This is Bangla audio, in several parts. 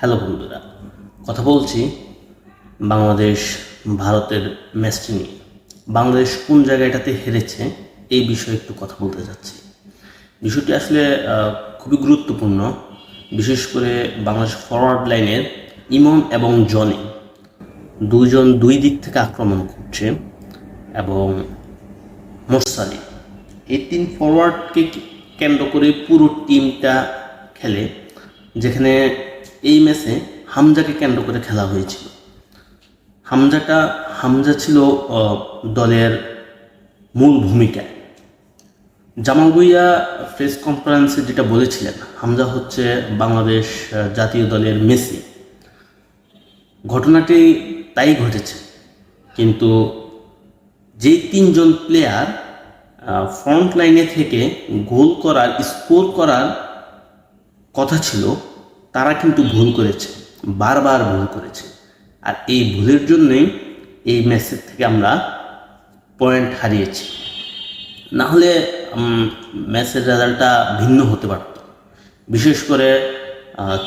হ্যালো বন্ধুরা, কথা বলছি বাংলাদেশ, ভারতের ম্যাচটি নিয়ে। বাংলাদেশ কোন জায়গাটাতে হেরেছে এই বিষয়ে একটু কথা বলতে যাচ্ছি। বিষয়টি আসলে খুবই গুরুত্বপূর্ণ, বিশেষ করে বাংলাদেশ ফরওয়ার্ড লাইনের ইমন এবং জনি। দুজন দুই দিক থেকে আক্রমণ করছে এবং মোরসালি এই তিন ফরওয়ার্ডকে কেন্দ্র করে পুরো টিমটা খেলে, যেখানে এই ম্যাচে হামজাকে কেন্দ্র করে খেলা হয়েছিল। হামজাটা, হামজা ছিল দলের মূল ভূমিকায় জামাল ভুইয়া প্রেস কনফারেন্সে যেটা বলেছিলেন, হামজা হচ্ছে বাংলাদেশ জাতীয় দলের মেসি। ঘটনাটি তাই ঘটেছে, কিন্তু যে তিনজন প্লেয়ার ফ্রন্ট লাইনে থেকে গোল করার স্কোর করার কথা ছিল তারা কিন্তু ভুল করেছে, বারবার ভুল করেছে। আর এই ভুলের জন্যই এই ম্যাচের থেকে আমরা পয়েন্ট হারিয়েছি। না হলে ম্যাচের রেজাল্টটা ভিন্ন হতে পারত। বিশেষ করে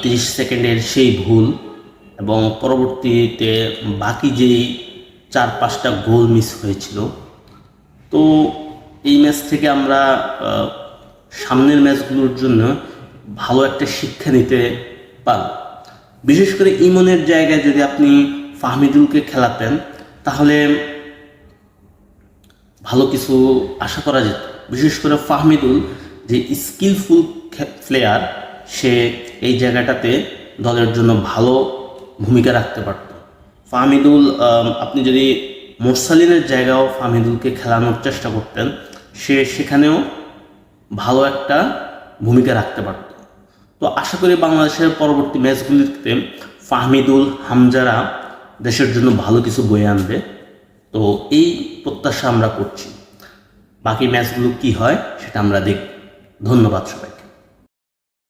তিরিশ সেকেন্ডের সেই ভুল এবং পরবর্তীতে বাকি যেই চার পাঁচটা গোল মিস হয়েছিল। তো এই ম্যাচ থেকে আমরা সামনের ম্যাচগুলোর জন্য ভালো একটা শিক্ষা নিতে পারব বিশেষ করে ইমনের জায়গায় যদি আপনি ফাহমিদুলকে খেলাতেন, তাহলে ভালো কিছু আশা করা যেত। বিশেষ করে ফাহমিদুল যে স্কিলফুল প্লেয়ার সে এই জায়গাটাতে দলের জন্য ভালো ভূমিকা রাখতে পারত। ফাহমিদুল আপনি যদি মোরসালিনের জায়গাও ফাহমিদুলকে খেলানোর চেষ্টা করতেন, সে সেখানেও ভালো একটা ভূমিকা রাখতে পারত। তো আশা করি বাংলাদেশের পরবর্তী ম্যাচগুলিতে ফাহমিদুল হামজারা দেশের জন্য ভালো কিছু বয়ে আনবে। তো এই প্রত্যাশা আমরা করছি। বাকি ম্যাচগুলো কি হয় সেটা আমরা দেখব। ধন্যবাদ সবাইকে।